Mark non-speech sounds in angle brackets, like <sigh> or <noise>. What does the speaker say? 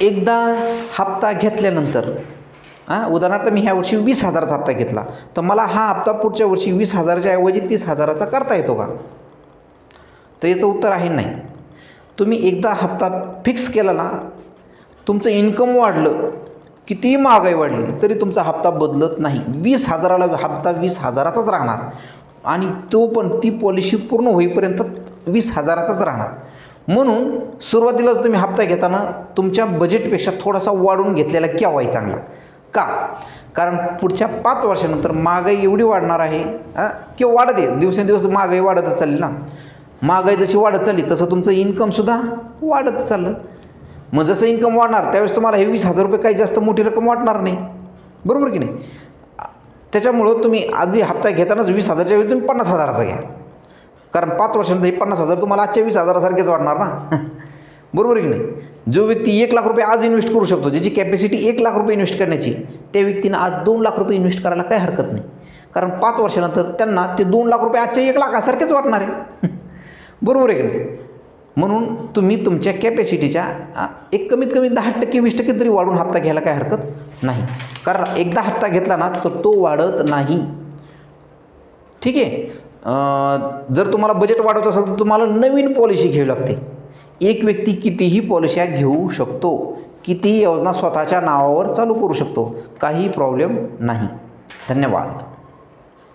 एकदा हप्ता घेतल्यानंतर हां उदाहरणार्थ मी ह्या वर्षी वीस हजाराचा हप्ता घेतला तर मला हा हप्ता पुढच्या वर्षी वीस हजाराच्या ऐवजी तीस हजाराचा करता येतो का? तर याचं उत्तर आहे नाही. तुम्ही एकदा हप्ता फिक्स केला ना तुमचं इन्कम वाढलं कितीही महागाई वाढली तरी तुमचा हप्ता बदलत नाही. वीस हजाराला हप्ता वीस हजाराचाच राहणार आणि तो पण ती पॉलिसी पूर्ण होईपर्यंत वीस हजाराचाच राहणार. म्हणून सुरुवातीलाच तुम्ही हप्ता घेताना तुमच्या बजेटपेक्षा थोडासा वाढवून घेतलेला केव्हाही चांगला. का? कारण पुढच्या पाच वर्षानंतर महागाई एवढी वाढणार आहे हां? किंवा वाढत. आहे दिवसेंदिवस महागाई वाढतच चालली ना. महागाई जशी वाढत चालली तसं तुमचं इन्कमसुद्धा वाढत चाललं. मग जसं इन्कम वाढणार त्यावेळेस तुम्हाला हे वीस हजार रुपये काही जास्त मोठी रक्कम वाटणार नाही. बरोबर की नाही? त्याच्यामुळं तुम्ही आधी हप्ता घेतानाच वीस हजारच्या वेळी तुम्ही पन्नास हजाराचा घ्या. कारण पाच वर्षानंतर हे पन्नास हजार तुम्हाला आजच्या वीस हजारासारखेच वाढणार ना? <laughs> बरोबर की नाही? जो व्यक्ती एक लाख रुपये आज इन्व्हेस्ट करू शकतो ज्याची कॅपॅसिटी एक लाख रुपये इन्व्हेस्ट करण्याची त्या व्यक्तीनं आज दोन लाख रुपये इन्व्हेस्ट करायला काही हरकत नाही. कारण पाच वर्षानंतर त्यांना ते दोन लाख रुपये आजच्या एक लाखासारखेच वाटणार आहे. <laughs> बरोबर आहे की नाही? म्हणून तुम्ही तुमच्या कॅपॅसिटीच्या एक कमीत कमी दहा टक्के वीस टक्के तरी वाढून हप्ता घ्यायला काही हरकत नाही. कारण एकदा हप्ता घेतला ना तर तो वाढत नाही. ठीक आहे? जर तुम्हाला बजेट वाढवत असेल तर तुम्हाला नवीन पॉलिसी घ्यावी लागते. एक व्यक्ती कितीही पॉलिस्या घेऊ शकतो कितीही योजना स्वतःच्या नावावर चालू करू शकतो काही प्रॉब्लेम नाही. धन्यवाद.